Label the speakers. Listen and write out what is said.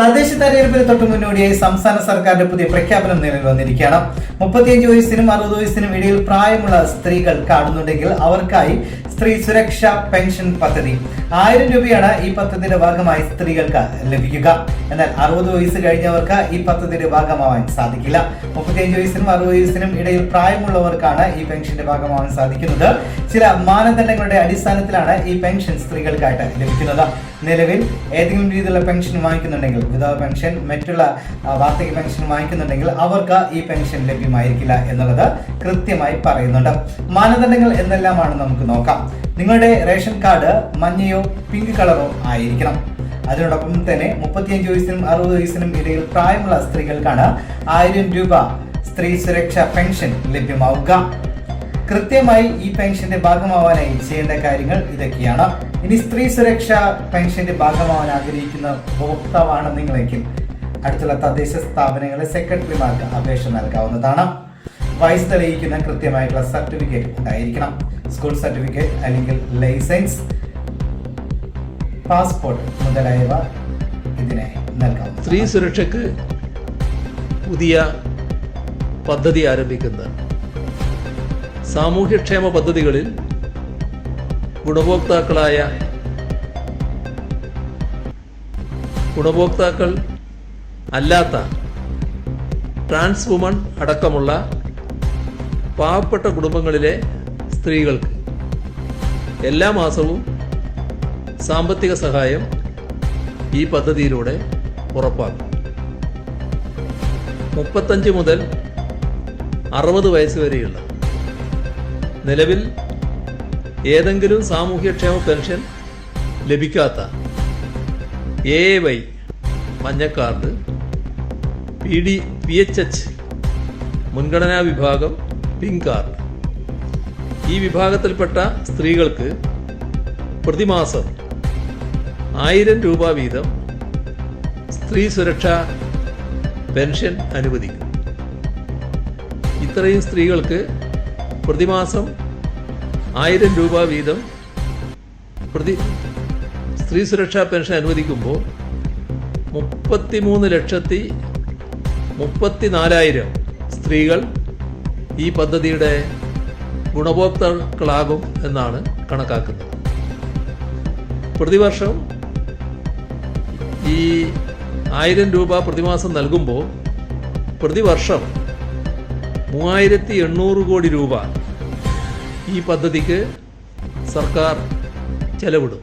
Speaker 1: തദ്ദേശ തെരഞ്ഞെടുപ്പിന് തൊട്ട് മുന്നോടിയായി സംസ്ഥാന സർക്കാരിന്റെ പുതിയ പ്രഖ്യാപനം നിലവിൽ വന്നിരിക്കുകയാണ്. മുപ്പത്തിയഞ്ച് വയസ്സിനും അറുപത് വയസ്സിനും ഇടയിൽ പ്രായമുള്ള സ്ത്രീകൾ കാണുന്നുണ്ടെങ്കിൽ അവർക്കായി സ്ത്രീ സുരക്ഷ പെൻഷൻ പദ്ധതി. ആയിരം രൂപയാണ് ഈ പദ്ധതിയുടെ ഭാഗമായി സ്ത്രീകൾക്ക് ലഭിക്കുക. എന്നാൽ അറുപത് വയസ്സ് കഴിഞ്ഞവർക്ക് ഈ പദ്ധതിയുടെ ഭാഗമാവാൻ സാധിക്കില്ല. മുപ്പത്തിയഞ്ച് വയസ്സിനും അറുപത് വയസ്സിനും ഇടയിൽ പ്രായമുള്ളവർക്കാണ് ഈ പെൻഷന്റെ ഭാഗമാവാൻ സാധിക്കുന്നത്. ചില മാനദണ്ഡങ്ങളുടെ അടിസ്ഥാനത്തിലാണ് ഈ പെൻഷൻ സ്ത്രീകൾക്കായിട്ട് ലഭിക്കുന്നത്. നിലവിൽ ഏതെങ്കിലും രീതിയിലുള്ള പെൻഷൻ വാങ്ങിക്കുന്നുണ്ടെങ്കിൽ വിധവ പെൻഷൻ മറ്റുള്ള വാർദ്ധക്യ പെൻഷൻ വാങ്ങിക്കുന്നുണ്ടെങ്കിൽ അവർക്ക് ഈ പെൻഷൻ ലഭ്യമായിരിക്കില്ല എന്നുള്ളത് കൃത്യമായി പറയുന്നുണ്ട്. മാനദണ്ഡങ്ങൾ എന്തെല്ലാമാണ് നമുക്ക് നോക്കാം. നിങ്ങളുടെ റേഷൻ കാർഡ് മഞ്ഞയോ പിങ്ക് കളറോ ആയിരിക്കണം. അതിനോടൊപ്പം തന്നെ മുപ്പത്തിയഞ്ച് വയസ്സിനും അറുപത് വയസ്സിനും ഇടയിൽ പ്രായമുള്ള സ്ത്രീകൾക്കാണ് ആയിരം രൂപ സ്ത്രീ സുരക്ഷാ പെൻഷൻ ലഭ്യമാവുക. കൃത്യമായി ഈ പെൻഷന്റെ ഭാഗമാവാനായി ചെയ്യേണ്ട കാര്യങ്ങൾ ഇതൊക്കെയാണ്. ഇനി സ്ത്രീ സുരക്ഷാ പെൻഷന്റെ ഭാഗമാവാൻ ആഗ്രഹിക്കുന്ന ഉപഭോക്താവാണ് നിങ്ങളെങ്കിൽ അടുത്തുള്ള തദ്ദേശ സ്ഥാപനങ്ങളിലെ സെക്രട്ടറിമാർക്ക് അപേക്ഷ നൽകാവുന്നതാണ്. വയസ്സ് തെളിയിക്കുന്ന കൃത്യമായിട്ടുള്ള സർട്ടിഫിക്കറ്റ് ഉണ്ടായിരിക്കണം. സ്കൂൾ സർട്ടിഫിക്കറ്റ് അല്ലെങ്കിൽ ലൈസൻസ് പാസ്പോർട്ട് മുതലായവ ഇതിനെ നൽകാം
Speaker 2: സ്ത്രീ സുരക്ഷയ്ക്ക് പുതിയ പദ്ധതി ആരംഭിക്കുന്ന സാമൂഹ്യക്ഷേമ പദ്ധതികളിൽ ഗുണഭോക്താക്കളായ ഗുണഭോക്താക്കൾ അല്ലാത്ത ട്രാൻസ് വുമൺ അടക്കമുള്ള പാവപ്പെട്ട കുടുംബങ്ങളിലെ സ്ത്രീകൾക്ക് എല്ലാ മാസവും സാമ്പത്തിക സഹായം ഈ പദ്ധതിയിലൂടെ ഉറപ്പാക്കും. മുപ്പത്തഞ്ച് മുതൽ അറുപത് വയസ്സ് വരെയുള്ള നിലവിൽ ഏതെങ്കിലും സാമൂഹ്യക്ഷേമ പെൻഷൻ ലഭിക്കാത്ത A Y മഞ്ഞക്കാർഡ് P D P H H മുൻഗണനാ വിഭാഗം പിങ്ക് കാർഡ് ഈ വിഭാഗത്തിൽപ്പെട്ട സ്ത്രീകൾക്ക് പ്രതിമാസം ആയിരം രൂപ വീതം സ്ത്രീ സുരക്ഷ പെൻഷൻ അനുവദിക്കും. ഇത്രയും സ്ത്രീകൾക്ക് പ്രതിമാസം ആയിരം രൂപ വീതം പ്രതി സ്ത്രീ സുരക്ഷാ പെൻഷൻ അനുവദിക്കുമ്പോൾ മുപ്പത്തിമൂന്ന് ലക്ഷത്തി മുപ്പത്തിനാലായിരം സ്ത്രീകൾ ഈ പദ്ധതിയുടെ ഗുണഭോക്താക്കളാകും എന്നാണ് കണക്കാക്കുന്നത്. പ്രതിവർഷം ഈ ആയിരം രൂപ പ്രതിമാസം നൽകുമ്പോൾ പ്രതിവർഷം മൂവായിരത്തി എണ്ണൂറ് കോടി രൂപ ഈ പദ്ധതിക്ക് സർക്കാർ ചെലവിടും.